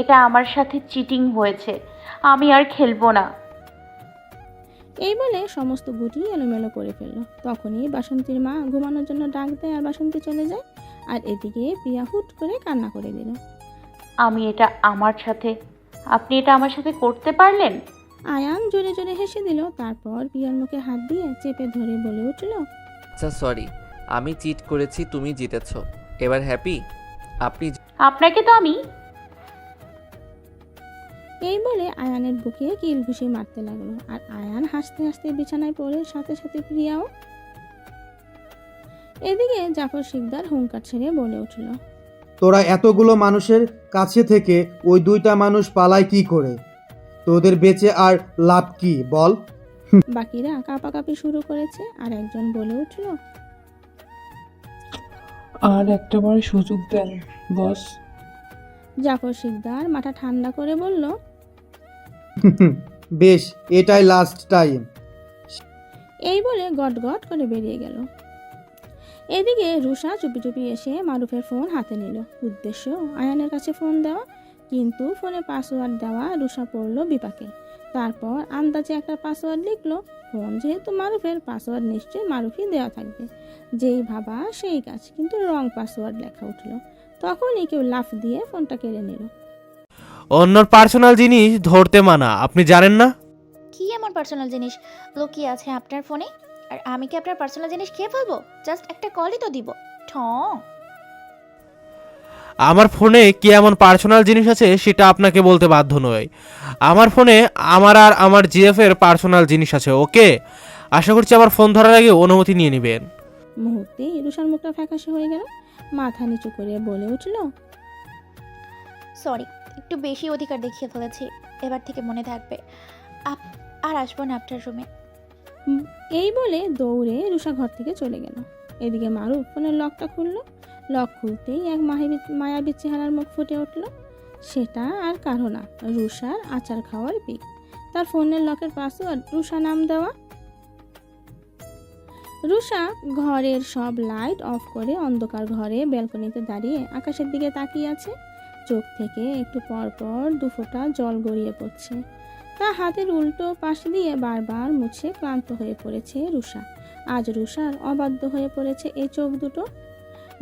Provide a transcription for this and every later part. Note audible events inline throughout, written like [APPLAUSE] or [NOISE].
এটা আমার সাথে চিটিং হয়েছে। আমি আর খেলব না। এই বলে সমস্ত গুটি এলোমেলো করে ফেলল। তখনই বাসন্তীর মা ঘুমানোর জন্য ডাক দেয় আর বাসন্তী চলে যায়। আর এদিকে প্রিয়া হুট করে কান্না করে দিল। আমি এটা আমার সাথে আপনি এটা আমার সাথে করতে পারলেন? আয়ান জোরে জোরে হেসে দিল। তারপর প্রিয়ার মুখে হাত দিয়ে চেপে ধরে বলে উঠল আচ্ছা সরি আমি চিট করেছি তুমি জিতেছ। এবার হ্যাপি আপনি আপনাকে তো আমি এই বলে আয়ানের বুকে কিল ঘুষি মারতে লাগল আর আয়ান হাসতে হাসতে বিছানায় পড়ে সাথে সাথে প্রিয়াও। এদিকে জাফর শিকদার হুঙ্কার ছেড়ে বলে উঠল তোরা এতগুলো মানুষের কাছে থেকে ওই দুইটা মানুষ পালায় কি করে? তোদের বেঁচে আর লাভ কি বল? [LAUGHS] বাকিরা কাঁপাকাঁপি শুরু করেছে আর একজন বলে উঠল আর একটা বার সুযোগ দেন বস। জাফর শিকদার মাথা ঠান্ডা করে বলল [LAUGHS] বেশ, এটাই লাস্ট টাইম এই বলে গট গট করে বেরিয়ে গেল। এদিকে রুষা চুপি চুপি এসে মারুফের ফোন হাতে নিল। উদ্দেশ্য, আয়ানের কাছে ফোন দেওয়া, কিন্তু ফোনে পাসওয়ার্ড দেওয়া রুষা পড়ল বিপাকে। তারপর আন্দাজে একটা পাসওয়ার্ড লিখলো ফোন যেহেতু মারুফের পাসওয়ার্ড নিশ্চয়ই মারুফই দেওয়া থাকবে। যেই ভাবা সেই কাজ, কিন্তু রং পাসওয়ার্ড লেখা উঠল। তখনই কেউ লাফ দিয়ে ফোনটা কেড়ে নিল। অন্যর পার্সোনাল জিনিস ধরতে মানা আপনি জানেন না? কি এমন পার্সোনাল জিনিস? লুকিয়ে আছে আপনার ফোনে আর আমি কি আপনার পার্সোনাল জিনিস খেয়ে ফেলব? জাস্ট একটা কলই তো দিব। ঠং আমার ফোনে কি এমন পার্সোনাল জিনিস আছে সেটা আপনাকে বলতে বাধ্য নয় আমার ফোনে আমার আর আমার জিএফ এর পার্সোনাল জিনিস আছে ওকে? আশা করছি আমার ফোন ধরার আগে অনুমতি নিয়ে নেবেন। মুহূর্তেই রুষার মুখটা ফ্যাকাশে হয়ে গেল মাথা নিচু করে বলে উঠল সরি একটু বেশি অধিকার দেখিয়ে ফেলেছি। এবার থেকে মনে থাকবে। আপ, আর আসব না আপনার রুমে এই বলে দৌড়ে রুষা ঘর থেকে চলে গেল। এদিকে মারু ফোনের লকটা খুললো। লক খুলতেই এক মায়াবী মায়াবী চেহারার মুখ ফুটে উঠল। সেটা আর কারও না, রুষার আচার খাওয়ার পিক। তার ফোনের লকের পাসওয়ার্ড রুষা নাম দেওয়া। রুষা ঘরের সব লাইট অফ করে অন্ধকার ঘরে ব্যালকনিতে দাঁড়িয়ে আকাশের দিকে তাকিয়ে আছে। চোখ থেকে একটু পর পর দুফোঁটা জল গড়িয়ে পড়ছে। তা হাতের উল্টো পাশ দিয়ে বারবার মুছে ক্লান্ত হয়ে পড়েছে রুষা। আজ রুষার অবাধ্য হয়ে পড়েছে এই চোখ দুটো।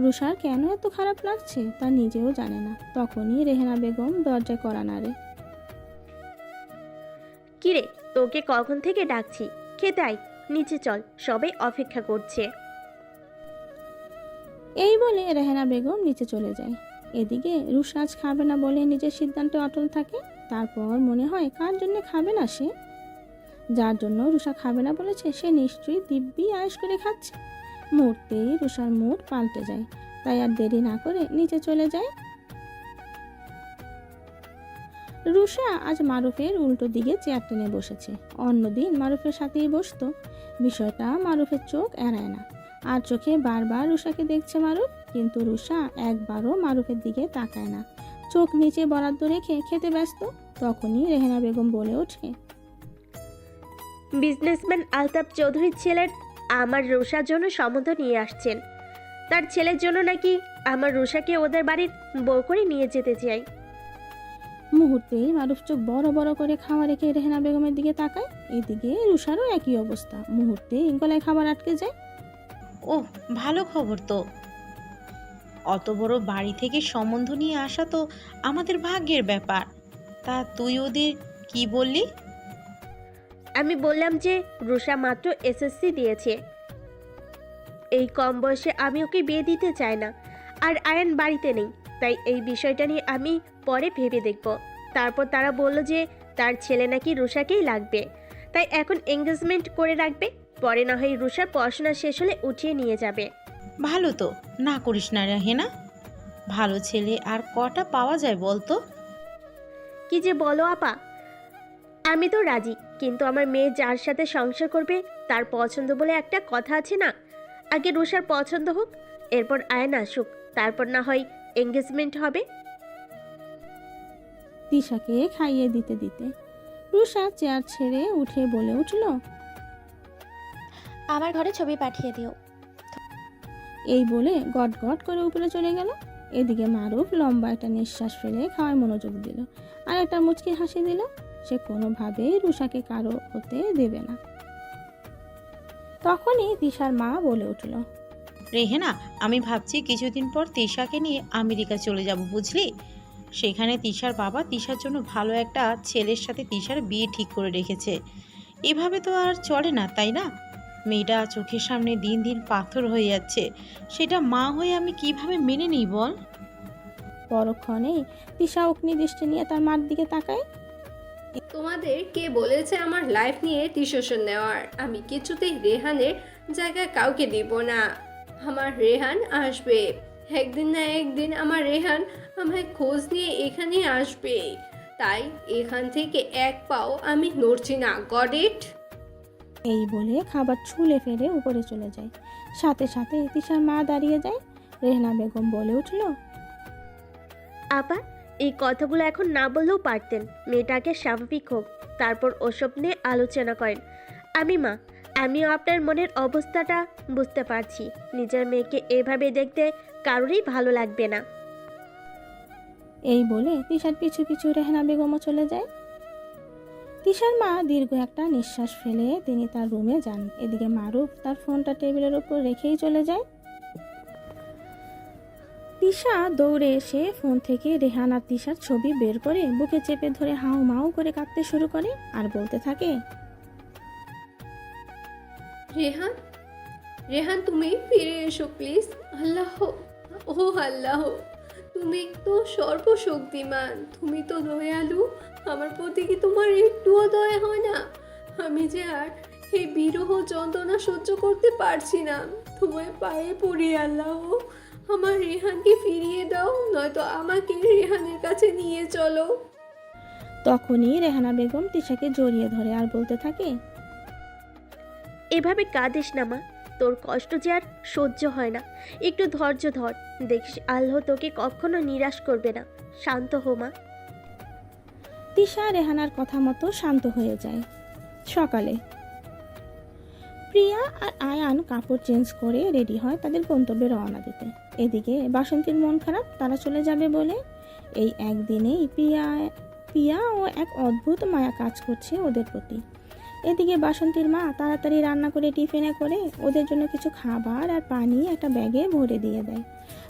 রুষার কেন এত খারাপ লাগছে তা নিজেও জানে না। তখনই রেহেনা বেগম দরজায় করা নাড়ে। কিরে তোকে কখন থেকে ডাকছি? খেতে আয় নিচে চল সবাই অপেক্ষা করছে। এই বলে রেহেনা বেগম নিচে চলে যায়। এদিকে রুষা আজ খাবে না বলে নিজের সিদ্ধান্তে অটল থাকে। তারপর মনে হয় কার জন্য খাবে না সে? যার জন্য রুষা খাবে না বলেছে, সে নিশ্চয়ই দিব্যি আয়েস করে খাচ্ছে। মুহূর্তেই রুষার মুড পাল্টে যায়, তাই আর দেরি না করে নিচে চলে যায়। রুষা আজ মারুফের উল্টো দিকে চেয়ার টেনে বসেছে। অন্যদিন মারুফের সাথেই বসতো। বিষয়টা মারুফের চোখ এড়ায় না। আর চোখে বারবার রুষাকে দেখছে মারুফ। কিন্তু রুষা একবারও মারুফের দিকে তাকায় না। চোখ নিচে বরাদ্দ রেখে খেতে ব্যস্ত তখনই রেহেনা বেগম বলে ওঠে বিজনেসম্যান আলতাফ চৌধুরীর ছেলের আমার রুষার জন্য সম্বন্ধ নিয়ে আসছেন। তার ছেলের জন্য নাকি আমার রুষাকে ওদের বাড়ির বউ করে নিয়ে যেতে চাই? মুহূর্তেই মারুফ চোখ বড় বড় করে খাওয়া রেখে রেহেনা বেগমের দিকে তাকায়। এদিকে রুষারও একই অবস্থা মুহূর্তে গলায় খাবার আটকে যায়। ওহ ভালো খবর তো। অত বড় বাড়ি থেকে সম্বন্ধ নিয়ে আসা তো আমাদের ভাগ্যের ব্যাপার। তা তুই ওদের কি বললি? আমি বললাম যে রুষা মাত্র এসএসসি দিয়েছে। এই কম বয়সে আমি ওকে বিয়ে দিতে চাই না, আর আয়ন বাড়িতে নেই, তাই এই বিষয়টা নিয়ে আমি পরে ভেবে দেখব। তারপর তারা বলল যে তার ছেলে নাকি রুষাকেই লাগবে, তাই এখন এঙ্গেজমেন্ট করে রাখবে, পরে না হয় রুষার পড়াশোনা শেষ হলে উঠিয়ে নিয়ে যাবে। ভালো তো না করিস না রে হেনা। ভালো ছেলে আর কটা পাওয়া যায় বলতো? কি যে বলো আপা। আমি তো রাজি কিন্তু আমার মেয়ে যার সাথে সংসার করবে তার পছন্দ বলে একটা কথা আছে না? আগে রুষার পছন্দ হোক এরপর আয়ন আসুক তারপর না হয় এঙ্গেজমেন্ট হবে। তিশাকে খাইয়ে দিতে দিতে রুষা চেয়ার ছেড়ে উঠে বলে উঠল আমার ঘরে ছবি পাঠিয়ে দিও। এই বলে গট গট করে উপরে চলে গেল। এদিকে মারুফ লম্বা একটা নিঃশ্বাস ফেলে খাওয়ায় মনোযোগ দিল আর একটা মুচকি হাসি দিল। সে কোনোভাবেই রুষাকে কারও হতে দেবে না। তখনই তিশার মা বলে উঠল, রেহেনা, আমি ভাবছি কিছুদিন পর তিশাকে নিয়ে আমেরিকা চলে যাব, বুঝলি? সেখানে তিশার বাবা তিশার জন্য ভালো একটা ছেলের সাথে তিশার বিয়ে ঠিক করে রেখেছে। এভাবে তো আর চলে না, তাই না? মেয়েটা চোখের সামনে দিন দিন পাথর হয়ে যাচ্ছে। সেটা মা হয়ে আমি কীভাবে মেনে নিই বল? পরক্ষণেই তিশা অগ্নি দৃষ্টি নিয়ে তার মার দিকে তাকায়। তোমাদের কে বলেছে আমার লাইফ নিয়ে ডিসিশন নেওয়ার? আমি কিছুতেই রেহানের জায়গায় কাউকে দিব না। আমার রেহান আসবে। একদিন না একদিন আমার রেহান আমায় খোঁজ নিয়ে এখানে আসবে তাই এখান থেকে এক পাও আমি নড়ছি না। গড ইট এই বলে খাবার ছুলে ফেলে উপরে চলে যায়। সাথে সাথে তিশার মা দাঁড়িয়ে যায়। রেহনা বেগম বলে উঠল আপা এই কথাগুলো এখন না বললেও পারতেন। মেয়েটাকে স্বাভাবিক হোক তারপর ওসব নিয়ে আলোচনা করেন। আমি মা আমিও আপনার মনের অবস্থাটা বুঝতে পারছি। নিজের মেয়েকে এভাবে দেখতে কারোরই ভালো লাগবে না। এই বলে তিশার পিছু পিছু রেহনা বেগমও চলে যায়। তিশার মা দীর্ঘ একটা নিঃশ্বাস ফেলে তিনি তার রুমে যান। এদিকে মারুফ তার ফোনটা টেবিলের উপর রেখেই চলে যায়। তিশা দৌড়ে এসে ফোন থেকে রেহান আর তিশার ছবি বের করে বুকে চেপে ধরে হাউ মাউ করে কাঁদতে শুরু করে আর বলতে থাকে, রেহান রেহান, তুমি ফিরে এসো, প্লিজ। আল্লাহ ও আল্লাহ, তুমি তো সর্বশক্তিমান, তুমি তো দয়ালু আমার প্রতি কি তোমার একটুও দয়া হয় না? আমি যে আর এই বিরহ যন্ত্রণা সহ্য করতে পারছি না। তোমায় পায়ে পড়ি আল্লাহ। আমার রেহানকে ফিরিয়ে দাও নয়তো আমাকে রেহানের কাছে নিয়ে চলো। তখনই রেহানা বেগম তিশাকে জড়িয়ে ধরে আর বলতে থাকে এভাবে কাঁদিস না মা। তোর কষ্ট যে আর সহ্য হয় না। একটু ধৈর্য ধর। দেখিস আল্লাহ তোকে কখনো নিরাশ করবে না। শান্ত হো মা। তিশা রেহানার কথা মতো শান্ত হয়ে যায়। সকালে। প্রিয়া আর আয়ান কাপড় চেঞ্জ করে রেডি হয় তাদের গন্তব্যে রওনা দিতে। এদিকে বাসন্তীর মন খারাপ, তারা চলে যাবে বলে এই একদিনেই প্রিয়া প্রিয়া ও এক অদ্ভুত মায়া কাজ করছে ওদের প্রতি। এদিকে বাসন্তীর মা তাড়াতাড়ি রান্না করে, টিফিনে করে ওদের জন্য কিছু খাবার আর পানি একটা ব্যাগে ভরে দিয়ে দেয়।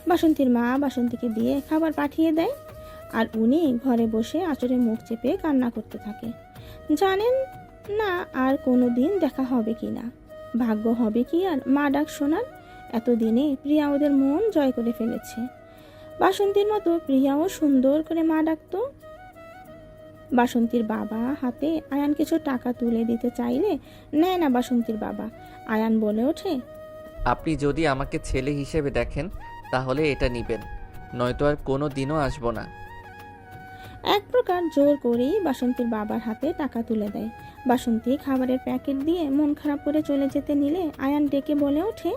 বাসন্তীর মা বাসন্তীকে দিয়ে খাবার পাঠিয়ে দেয়। আর উনি ঘরে বসে আঁচড়ে মুখ চেপে কান্না করতে থাকে। জানেন না আর কোনো দিন দেখা হবে কি না। ভাগ্য হবে কি আর মা ডাক শোনার? এতদিনে প্রিয়া ওদের মন জয় করে ফেলেছে। বাসন্তীর মতো প্রিয়াও সুন্দর করে মা ডাকতো। বাসন্তীর বাবা হাতে আয়ান কিছু টাকা তুলে দিতে চাইলে নেয় না বাসন্তীর বাবা। আয়ান বলে ওঠে, আপনি যদি আমাকে ছেলে হিসেবে দেখেন, তাহলে এটা নিবেন। নয়তো আর কোনো দিনও আসব না। এক প্রকার জোর করেই বাসন্তীর বাবার হাতে টাকা তুলে দেয়। বাসন্তী খাবারের প্যাকেট দিয়ে মন খারাপ করে চলে যেতে নিলে আয়ান ডেকে বলে ওঠে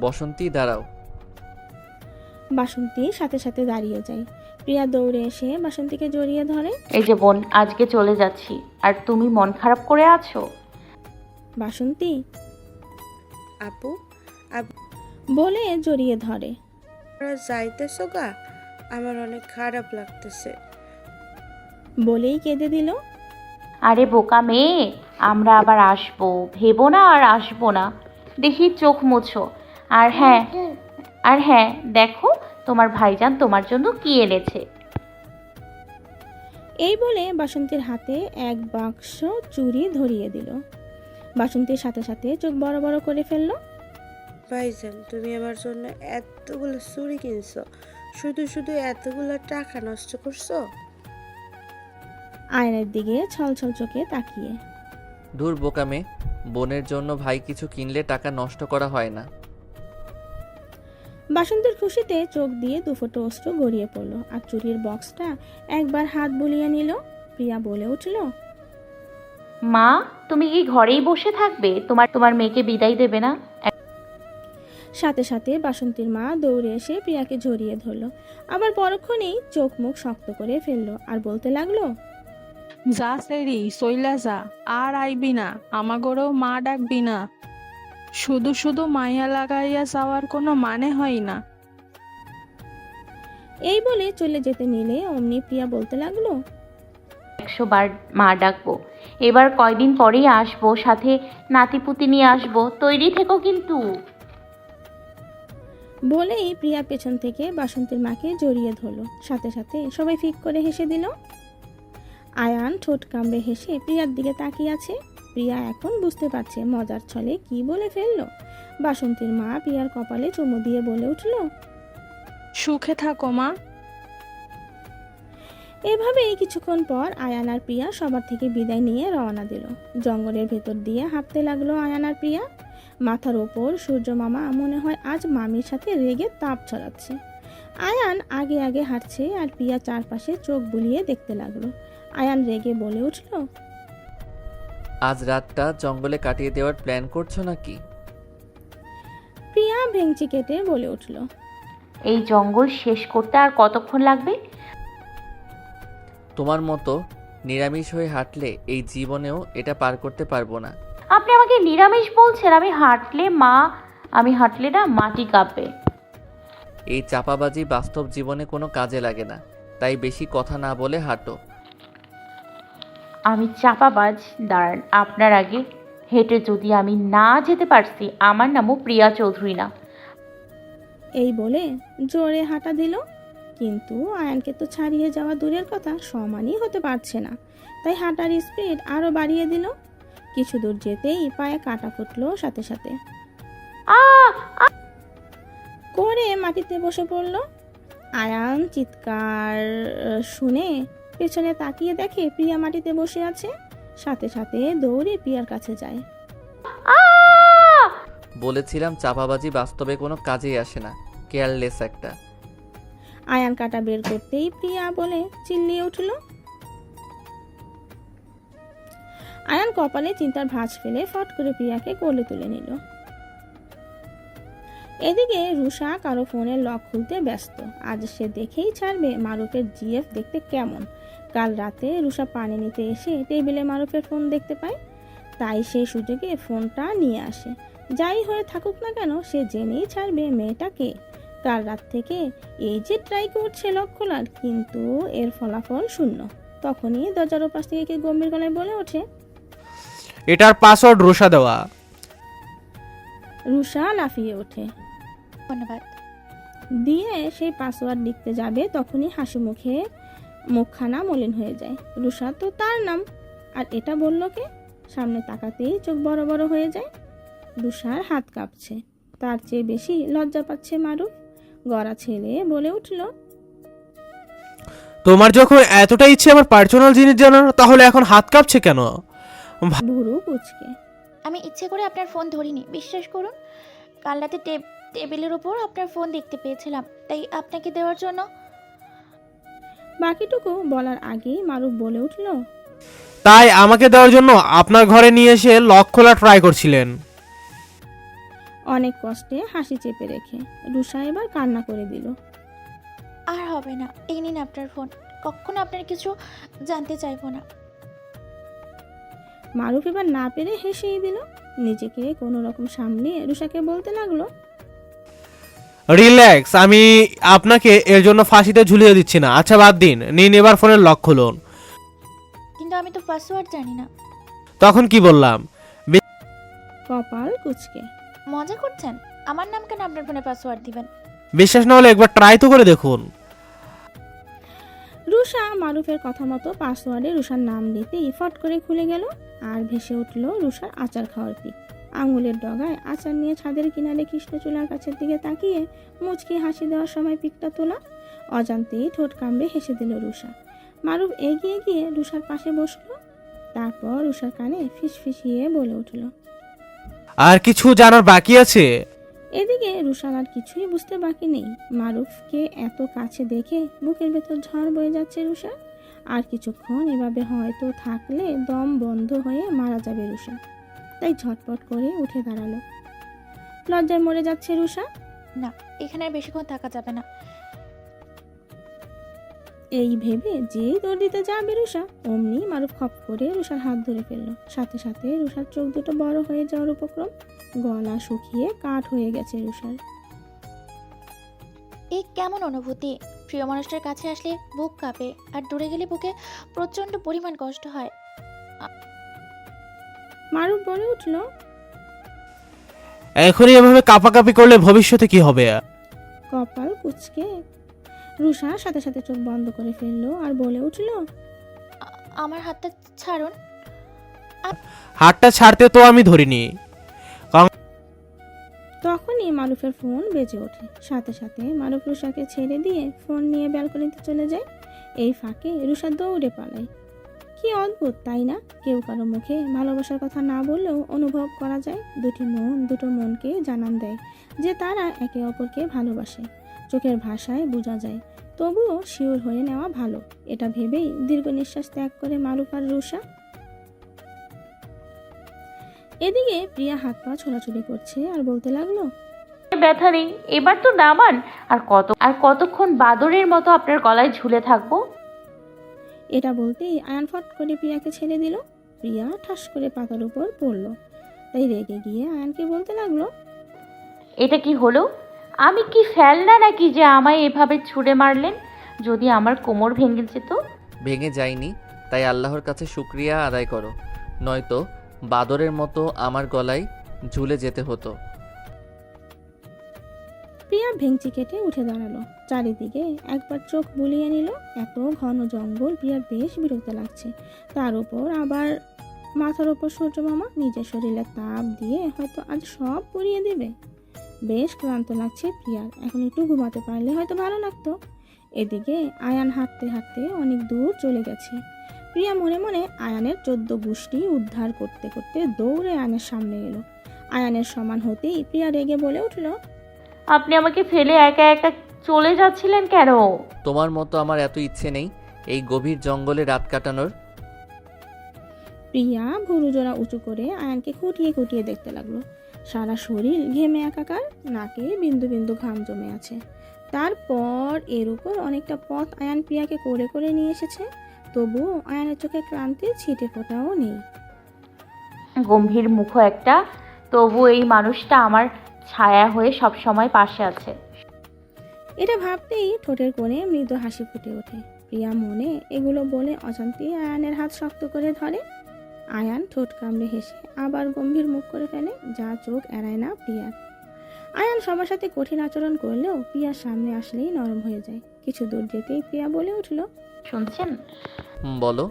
বসন্তী দাঁড়াও। বাসন্তী সাথে সাথে দাঁড়িয়ে যায়। প্রিয়া দৌড়ে এসে বাসন্তীকে জড়িয়ে ধরে এই যে বোন আজকে চলে যাচ্ছি। আর তুমি মন খারাপ করে আছো? বাসন্তী আপু বলে জড়িয়ে ধরে। যাইতেছো গা? আমার অনেক খারাপ লাগতেছে। বলেই কেঁদে দিল। আরে বোকা মেয়ে আমরা আবার আসব। ভেবো না আর আসব না। দেখি চোখ মুছো। আর হ্যাঁ আর হ্যাঁ দেখো তোমার ভাইজান তোমার জন্য কি এনেছে। এই বলে বাসন্তীর হাতে এক বাক্স চুড়ি ধরিয়ে দিল। বাসন্তীর সাথে সাথে চোখ বড় বড় করে ফেলল। ভাইজান তুমি আমার জন্য এতগুলো চুরি কিনছো। শুধু শুধু এতগুলো টাকা নষ্ট করছ? আয়নের দিকে ছলছল চোখে তাকিয়ে। দূর বোকামে বোনের জন্য ভাই কিছু কিনলে টাকা নষ্ট করা হয় না। বাসন্তীর খুশিতে চোখ দিয়ে দুফোটো অস্ত্র গড়িয়ে পড়ল আর চুরির বক্সটা একবার হাত বুলিয়ে নিল। প্রিয়া বলে উঠল মা তুমি কি ঘরেই বসে থাকবে? তোমার তোমার মেয়েকে বিদায় দেবে না? সাথে সাথে বাসন্তীর মা দৌড়ে এসে প্রিয়াকে জড়িয়ে ধরলো। আবার পরক্ষণেই চোখ মুখ শক্ত করে ফেলল আর বলতে লাগল যা সেরি সইলা যা আর আইবি না আমাগরেও মা ডাকবি না। শুধু শুধু মাইয়া লাগাইয়া যাওয়ার কোনো মানে হয় না। এই বলে চলে যেতে নিলে অমনি প্রিয়া বলতে লাগল একশো বার মা ডাকবো এবার কয়দিন পরেই আসব সাথে নাতিপুতি নিয়ে আসব তৈরি থেকো কিন্তু। বলেই প্রিয়া পেছন থেকে বাসন্তীর মাকে জড়িয়ে ধরলো। সাথে সাথে সবাই ফিক করে হেসে দিল। আয়ান ঠোঁট কামড়ে হেসে প্রিয়ার দিকে তাকিয়ে আছে। প্রিয়া এখন বুঝতে পারছে মজার ছলে কি বলে ফেলল। বাসন্তীর মা প্রিয়ার কপালে চুমু দিয়ে বলে উঠল সুখে থাকো মা। এভাবেই কিছুক্ষণ পর আয়ান আর প্রিয়া সবার থেকে বিদায় নিয়ে রওনা দিল। জঙ্গলের ভেতর দিয়ে হাঁটতে লাগল আয়ান আর প্রিয়া। মাথার ওপর সূর্য মামা মনে হয় আজ মামির সাথে রেগে তাপ ছড়াচ্ছে। আয়ান আগে আগে হাঁটছে আর পিয়া চারপাশে চোখ বুলিয়ে দেখতে লাগল। আয়ান রেগে বলে উঠল আজ রাতটা জঙ্গলে কাটিয়ে দেওয়ার প্ল্যান করছ নাকি? প্রিয়া ভেংচি কেটে বলে উঠল এই জঙ্গল শেষ করতে আর কতক্ষণ লাগবে? তোমার মতো নিরামিষ হয়ে হাঁটলে এই জীবনেও এটা পার করতে পারব না। আপনি আমাকে নিরামিষ বলছেন আমি হাঁটলে মা আমি হাঁটলে না মাটি কাঁপবে। এই চাপাবাজি বাস্তব জীবনে কোনো কাজে লাগে না তাই বেশি কথা না বলে হাঁটো। আমি চাপাবাজ দাঁড়ান আপনার আগে হেঁটে যদি আমি না যেতে পারছি আমার নামও প্রিয়া চৌধুরী না। এই বলে জোরে হাঁটা দিল কিন্তু আয়ানকে তো ছাড়িয়ে যাওয়া দূরের কথা সমানই হতে পারছে না। তাই হাঁটার স্পিড আরও বাড়িয়ে দিল। কিছু দূর যেতেই পায়ে কাটা ফুটলো সাথে সাথে। করে মাটিতে বসে পড়ল। আয়ান চিৎকার শুনে পেছনে তাকিয়ে দেখে প্রিয়া মাটিতে বসে আছে। সাথে সাথে দৌড়ে প্রিয়ার কাছে যায়। বলেছিলাম চাপাবাজি বাস্তবে কোনো কাজেই আসে না। কেয়ারলেস একটা। আয়ান কাটা বের করতেই প্রিয়া বলে চিল্লিয়ে উঠল। আয়ান কপালে চিন্তার ভাঁজ ফেলে ফট করে প্রিয়াকে কোলে তুলে নিল। এদিকে রুষা কারও ফোনের লক খুলতে ব্যস্ত। আজ সে দেখেই ছাড়বে মারুফের জিএফ দেখতে কেমন। কাল রাতে রুষা পানি নিতে এসে টেবিলে মারুফের ফোন দেখতে পায়। তাই সেই সুযোগে ফোনটা নিয়ে আসে। যাই হয়ে থাকুক না কেন, সে জেনেই ছাড়বে মেয়েটাকে কাল রাত থেকে এই যে ট্রাই করছে লক খোলার, কিন্তু এর ফলাফল শূন্য। তখনই দরজার ওপাশ থেকে কে গম্ভীর গলায় বলে ওঠে এটার পাসওয়ার্ড রোসা দেওয়া। রুষা লাফিয়ে ওঠে। ধন্যবাদ। দিয়ে সেই পাসওয়ার্ড লিখতে যাবে তখনই হাসি মুখে মুখখানা মলিন হয়ে যায়। রুষা তো তার নাম আর এটা বলল কে? সামনে তাকাতেই চোখ বড় বড় হয়ে যায়। রুষার হাত কাঁপছে। তার চেয়ে বেশি লজ্জা পাচ্ছে মারুফ গড়া ছেলে বলে উঠল তোমার যখন এতটা ইচ্ছে আমার পার্সোনাল জিনিস জানার তাহলে এখন হাত কাঁপছে কেন? ভুরু কুচকে। আমি ইচ্ছে করে আপনার ফোন ধরিনি বিশ্বাস করুন। কাল রাতে টেব- টেবিলের ওপর আপনার ফোন দেখতে পেয়েছিলাম তাই আপনাকে দেওয়ার জন্য। বাকিটুকু বলার আগেই মারুফ বলে উঠল তাই আমাকে দেওয়ার জন্য আপনার ঘরে নিয়ে এসে লক খোলা ট্রাই করছিলেন। অনেক কষ্টে হাসি চেপে রেখে রুষা এবার কান্না করে দিল। আর হবে না এই নিন আপনার ফোন কখনো আপনার কিছু জানতে চাইব না। মারুফ এবার না পেরে হেসেই দিল। নিজেকে কোনো রকম সামনে রুষাকে বলতে লাগল রিল্যাক্স আমি আপনাকে এর জন্য ফাঁসিতে ঝুলিয়ে দিচ্ছি না। আচ্ছা বাদ দিন। নিন এবার ফোনের লক খুলুন। কিন্তু আমি তো পাসওয়ার্ড জানি না। তখন কি বললাম? কপাল কুচকে। মজা করছেন? আমার নাম কেন আপনার ফোনে পাসওয়ার্ড দিবেন? বিশ্বাস না হলে একবার ট্রাই তো করে দেখুন। রুষা মারুফের কথা মতো পাসওয়ার্ডে রুষার নাম নিতেই ফট করে খুলে গেল আর ভেসে উঠল রুষার আচার খাওয়ার পিক আঙুলের ডগায় আচার নিয়ে ছাদের কিনারে কৃষ্ণচূড়ার কাছের দিকে তাকিয়ে মুচকি হাসি দেওয়ার সময় পিকটা তোলা। অজান্তেই ঠোঁট কামড়ে হেসে দিল রুষা মারুফ এগিয়ে গিয়ে রুষার পাশে বসল। তারপর রুষার কানে ফিস ফিসিয়ে বলে উঠল, আর কিছু জানার বাকি আছে? এদিকে রুশান আর কিছুই বুঝতে বাকি নেই। মারুফকে এত কাছে দেখে বুকের ভেতর ঝড় বয়ে যাচ্ছে রুষা আর কিছুক্ষণ এভাবে হয়তো থাকলে দম বন্ধ হয়ে মারা যাবে রুষা তাই ঝটপট করে উঠে দাঁড়াল। লজ্জায় মরে যাচ্ছে রুষা না এখানে আর বেশিক্ষণ থাকা যাবে না। এই ভেবে যেই দৌড় দিতে যাবে রুষা অমনি মারুফ খপ করে রুষার হাত ধরে ফেলল। সাথে সাথে রুষার চোখ দুটো বড় হয়ে যাওয়ার উপক্রম গলা শুকিয়ে কাঠ হয়ে গেছে রুষার এই কেমন অনুভূতি? প্রিয় মানুষটার কাছে আসলে বুক কাঁপে আর দূরে গেলে বুকে প্রচণ্ড পরিমাণ কষ্ট হয়। মারুফ বলে উঠল এখনই এভাবে কাপাকাপি করলে ভবিষ্যতে কি হবে? কপাল কুচকে। রুষা সাথে সাথে চোখ বন্ধ করে ফেলল আর বলে উঠল আমার হাতটা ছাড়ুন। হাতটা ছাড়তে তো আমি ধরিনি। তখনই মারুফের ফোন বেজে ওঠে। সাথে সাথে মারুফ রুষাকে ছেড়ে দিয়ে ফোন নিয়ে ব্যালকনিতে চলে যায়। এই ফাঁকে রুষা দৌড়ে পালায়। কি অদ্ভুত, তাই না? কেউ কারও মুখে ভালোবাসার কথা না বললেও অনুভব করা যায়, দুটি মন, দুটো মনকে জানান দেয় যে তারা একে অপরকে ভালোবাসে। চোখের ভাষায় বোঝা যায়, তবুও শিওর হয়ে নেওয়া ভালো। এটা ভেবেই দীর্ঘ নিঃশ্বাস ত্যাগ করে মারুফ আর রুষা এদিকে প্রিয়া হাত পা ছোড়াছুড়ি করছে আর বলতে লাগল ব্যথা নেই এবার তো নামান। আর কত আর কতক্ষণ বাদরের মতো আপনার গলায় ঝুলে থাকব? এটা বলতেই আয়ান ফট করে প্রিয়াকে ছেড়ে দিল। প্রিয়া ঠাস করে পাতার উপর পড়ল। তাই রেগে গিয়ে আয়ানকে বলতে লাগল এটা কি হলো? আমি কি ফেলনা নাকি যে আমায় এভাবে ছুঁড়ে মারলেন? যদি আমার কোমর ভেঙে যেত? ভেঙে যায়নি তাই আল্লাহর কাছে শুক্রিয়া আদায় করো। নয়তো বাদরের মতো আমার গলায় ঝুলে যেতে হতো। প্রিয়া ভেঙচি কেটে উঠে দাঁড়াল। চারিদিকে একবার চোখ বুলিয়ে নিল, এত ঘন জঙ্গল প্রিয়ার বেশ বিরক্ত লাগছে। তার উপর আবার মাথার উপর সূর্য মামা নিজের শরীরে তাপ দিয়ে হয়তো আজ সব পুড়িয়ে দেবে। বেশ ক্লান্ত লাগছে প্রিয়ার, এখন একটু ঘুমাতে পারলে হয়তো ভালো লাগতো। এদিকে আয়ান হাঁটতে হাঁটতে অনেক দূর চলে গেছে। প্রিয়া মনে মনে আয়ানের চোদ্দ গোষ্ঠী উদ্ধার করতে করতে দৌড়ে আয়ানের সামনে এলো। আয়ানের সমান হতেই প্রিয়া রেগে বলে উঠল আপনি আমাকে ফেলে একা একা চলে যাচ্ছিলেন কেন? তোমার মতো আমার এত ইচ্ছে নেই এই গভীর জঙ্গলে রাত কাটানোর। প্রিয়া ভুরু জোড়া উঁচু করে আয়ানকে খুঁটিয়ে খুঁটিয়ে দেখতে লাগল। সারা শরীর ঘেমে একাকার নাকে বিন্দু বিন্দু ঘাম জমে আছে। তারপর এর উপর অনেকটা পথ আয়ান প্রিয়াকে করে করে নিয়ে এসেছে তবুও আয়ানের চোখে ক্লান্তির ছিটে ফোটাও নেই। গম্ভীর মুখ একটা তবু এই মানুষটা আমার ছায়া হয়ে সব সময় পাশে আছে। এটা ভাবতেই ঠোঁটের কোণে মৃদু হাসি ফুটে ওঠে। প্রিয়া মনে এগুলো বলে অজান্তে আয়ানের হাত শক্ত করে ধরে। আয়ান ঠোঁট কামড়ে হেসে আবার গম্ভীর মুখ করে ফেলে যা চোখ এড়ায় না প্রিয়ার। আয়ান সবার সাথে কঠিন আচরণ করলেও প্রিয়ার সামনে আসলেই নরম হয়ে যায়। কিছু দূর যেতেই প্রিয়া বলে উঠল শুনছেন? বলো।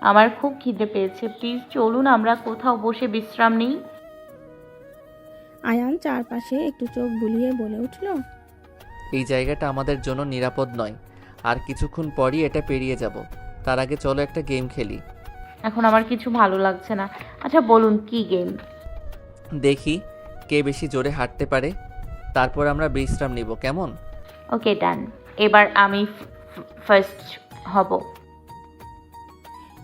আমার খুব খিদে পেয়েছে। প্লিজ চলুন আমরা কোথাও বসে বিশ্রাম নিই। আয়ান চারপাশে একটু চোখ বুলিয়ে বলে উঠল এই জায়গাটা আমাদের জন্য নিরাপদ নয়। আর কিছুক্ষণ পরই এটা পেরিয়ে যাব। তার আগে চলো একটা গেম খেলি। এখন আমার কিছু ভালো লাগছে না। আচ্ছা বলুন কি গেম? দেখি কে বেশি জোরে হাঁটতে পারে। তারপর আমরা বিশ্রাম নিব কেমন? ওকে ডান। এবার আমি ফার্স্ট হব।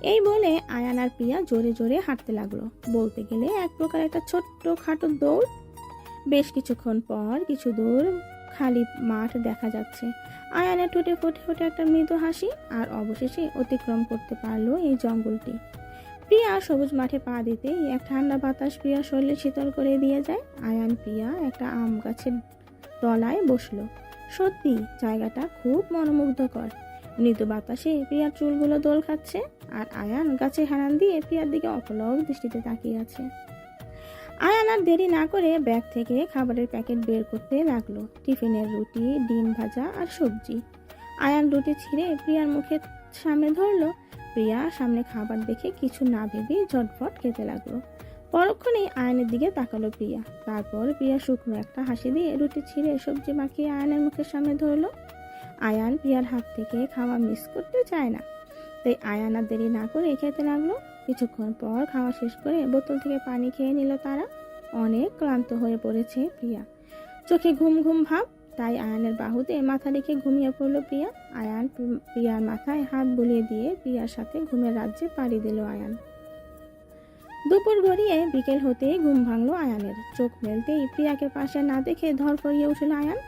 এই বলে আয়ান আর প্রিয়া জোরে জোরে হাঁটতে লাগল। বলতে গেলে এক প্রকার একটা ছোট্ট খাটো দৌড় বেশ কিছুক্ষণ পর কিছু দূর খালি মাঠ দেখা যাচ্ছে। আয়ানের ঠোঁটে ফুটে ফুটে একটা মৃদু হাসি আর অবশেষে অতিক্রম করতে পারল এই জঙ্গলটি। প্রিয়া সবুজ মাঠে পা দিতেই এক ঠান্ডা বাতাস প্রিয়া শরীরে শীতল করে দিয়ে যায়। আয়ান প্রিয়া একটা আম গাছের তলায় বসল। সত্যি, জায়গাটা খুব মনোমুগ্ধকর। মৃদু বাতাসে প্রিয়ার চুলগুলো দোল খাচ্ছে আর আয়ান গাছে হারান দিয়ে প্রিয়ার দিকে অপলক দৃষ্টিতে তাকিয়ে আছে। আয়ান আর দেরি না করে ব্যাগ থেকে খাবারের প্যাকেট বের করতে লাগল। টিফিনের রুটি, ডিম ভাজা আর সবজি। আয়ান রুটি ছিঁড়ে প্রিয়ার মুখের সামনে ধরলো। প্রিয়া সামনে খাবার দেখে কিছু না ভেবেই ঝটফট খেতে লাগল। পরক্ষণেই আয়নের দিকে তাকালো প্রিয়া। তারপর প্রিয়া শুকনো একটা হাসি দিয়ে রুটি ছিঁড়ে সবজি মাখিয়ে আয়নের মুখের সামনে ধরলো। আয়ান প্রিয়ার হাত থেকে খাওয়া মিস করতে চায় না। তাই আয়ান আর দেরি না করে খেতে লাগল। কিছুক্ষণ পর খাওয়া শেষ করে বোতল থেকে পানি খেয়ে নিল তারা। অনেক ক্লান্ত হয়ে পড়েছে প্রিয়া। চোখে ঘুম ঘুম ভাব, তাই আয়ানের বাহুতে মাথা রেখে ঘুমিয়ে পড়ল প্রিয়া। আয়ান প্রিয়ার মাথায় হাত বুলিয়ে দিয়ে প্রিয়ার সাথে ঘুমের রাজ্যে পাড়ি দিল আয়ান। দুপুর গড়িয়ে বিকেল হতেই ঘুম ভাঙলো আয়ানের। চোখ মেলতেই প্রিয়াকে পাশে না দেখে ধর করিয়ে উঠল আয়ান।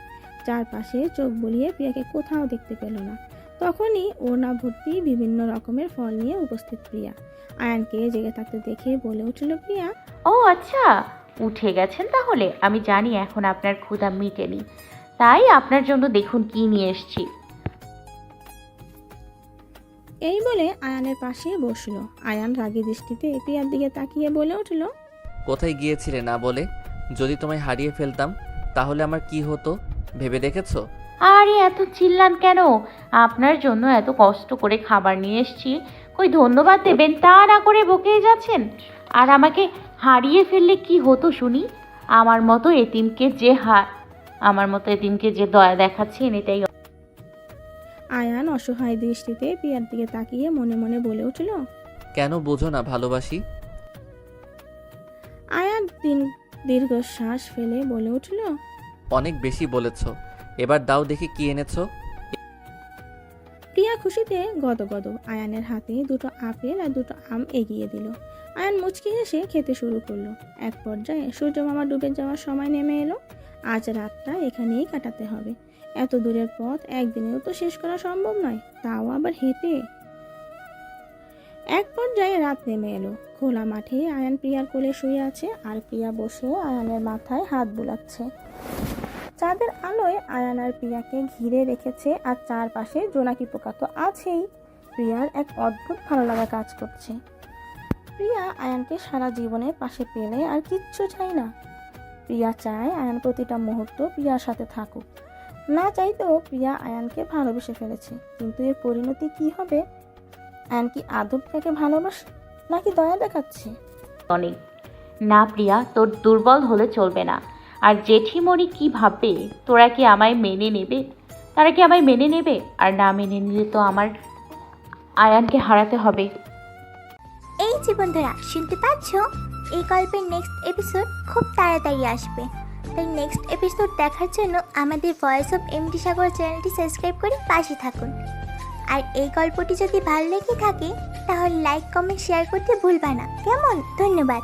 চারপাশে চোখ বুলিয়ে প্রিয়াকে কোথাও দেখতে পেল না। তখনই ওড়না ভর্তি বিভিন্ন রকমের ফল নিয়ে উপস্থিত প্রিয়া। আয়ানকে জেগে থাকতে দেখে বলে উঠল প্রিয়া ও আচ্ছা উঠে গেছেন তাহলে। আমি জানি এখন আপনার ক্ষুধা মিটেনি। তাই আপনার জন্য দেখুন কি নিয়ে এসেছি। এই বলে আয়ানের পাশে বসল। আয়ান রাগী দৃষ্টিতে প্রিয়ার দিকে তাকিয়ে বলে উঠল কোথায় গিয়েছিলে না বলে? যদি তোমায় হারিয়ে ফেলতাম তাহলে আমার কি হতো? ভেবে দেখেছ? আরে এত চিল্লান কেন? আপনার জন্য এত কষ্ট করে খাবার নিয়ে এসেছি। কই ধন্যবাদ দেবেন তা না করে বকে যাচ্ছেন? আর আমাকে হারিয়ে ফেললে কি হতো শুনি? আমার মতো এতিমকে যে হা আমার মতো এতিমকে যে দয়া দেখাচ্ছেন এটাই আয়ান অসহায় দৃষ্টিতে পিয়ার দিকে তাকিয়ে মনে মনে বলে উঠল কেন বোঝো না ভালোবাসি? আয়ান দিন দীর্ঘশ্বাস ফেলে বলে উঠল অনেক বেশি বলেছ। এবার দাও দেখি কি এনেছো। প্রিয়া খুশিতে গদগদ, আয়ানের হাতে দুটো আপেল আর দুটো আম এগিয়ে দিল। আয়ান মুচকি হেসে খেতে শুরু করল। এক পর্যায়ে সূর্য মামা ডুবে যাওয়ার সময় নেমে এলো। আজ রাতটা এখানেই কাটাতে হবে। এত দূরের পথ একদিনেও তো শেষ করা সম্ভব নয়, তাও আবার হেঁটে। এক পর্যায়ে রাত নেমে এলো। খোলা মাঠে আয়ান প্রিয়ার কোলে শুয়ে আছে আর প্রিয়া বসে আয়ানের মাথায় হাত বুলাচ্ছে। চাঁদের আলোয় আয়ান আর প্রিয়াকে ঘিরে রেখেছে আর চারপাশে জোনাকি পোকা তো আছেই। প্রিয়ার এক অদ্ভুত ভালো লাগা কাজ করছে। প্রিয়া আয়ানকে সারা জীবনের পাশে পেলে আর কিচ্ছু চাই না। প্রিয়া চায় আয়ান প্রতিটা মুহূর্ত প্রিয়ার সাথে থাকুক। না চাইতেও প্রিয়া আয়ানকে ভালোবেসে ফেলেছে। কিন্তু এর পরিণতি কি হবে? আয়ান কি আদব প্রিয়াকে ভালোবাসে, নাকি দয়া দেখাচ্ছে? অনেক। না প্রিয়া, তোর দুর্বল হলে চলবে না। আর জেঠিমণি কি ভাববে তোরা কি আমায় মেনে নেবে? তারা কি আমায় মেনে নেবে? আর না মেনে নিলে তো আমার আয়ানকে হারাতে হবে। এই যে বন্ধুরা, শুনতে পাচ্ছ? এই গল্পের নেক্সট এপিসোড খুব তাড়াতাড়ি আসবে। তাই নেক্সট এপিসোড দেখার জন্য আমাদের ভয়েস অফ এমডি সাগর চ্যানেলটি সাবস্ক্রাইব করে পাশে থাকুন। আর এই গল্পটি যদি ভালো লেগে থাকে, তাহলে লাইক কমেন্ট শেয়ার করতে ভুলবা না। কেমন? ধন্যবাদ।